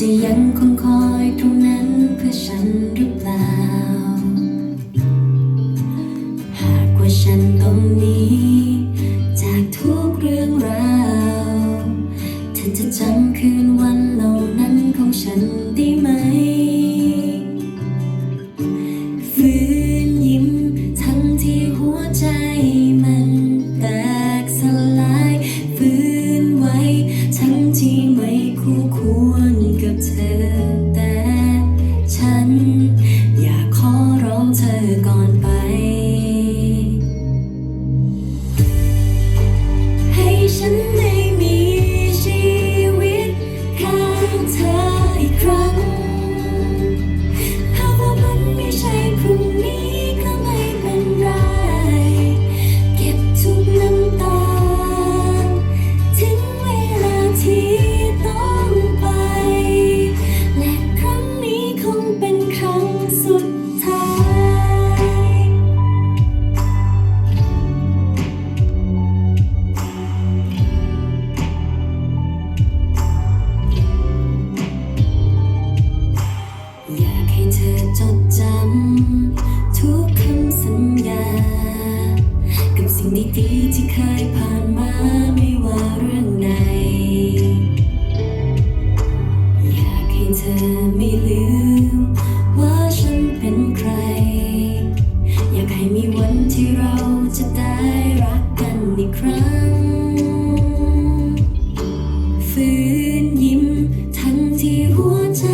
จะยังคงคอยตรงนั้นเพื่อฉันหรือเปล่า หากว่าฉันตรงนี้ ก่อนไป ให้ฉันได้มีชีวิตข้างเธออีกครั้ง วันที่เราจะได้รักกันอีกครั้ง ฟื้นยิ้มทั้งที่หัวใจ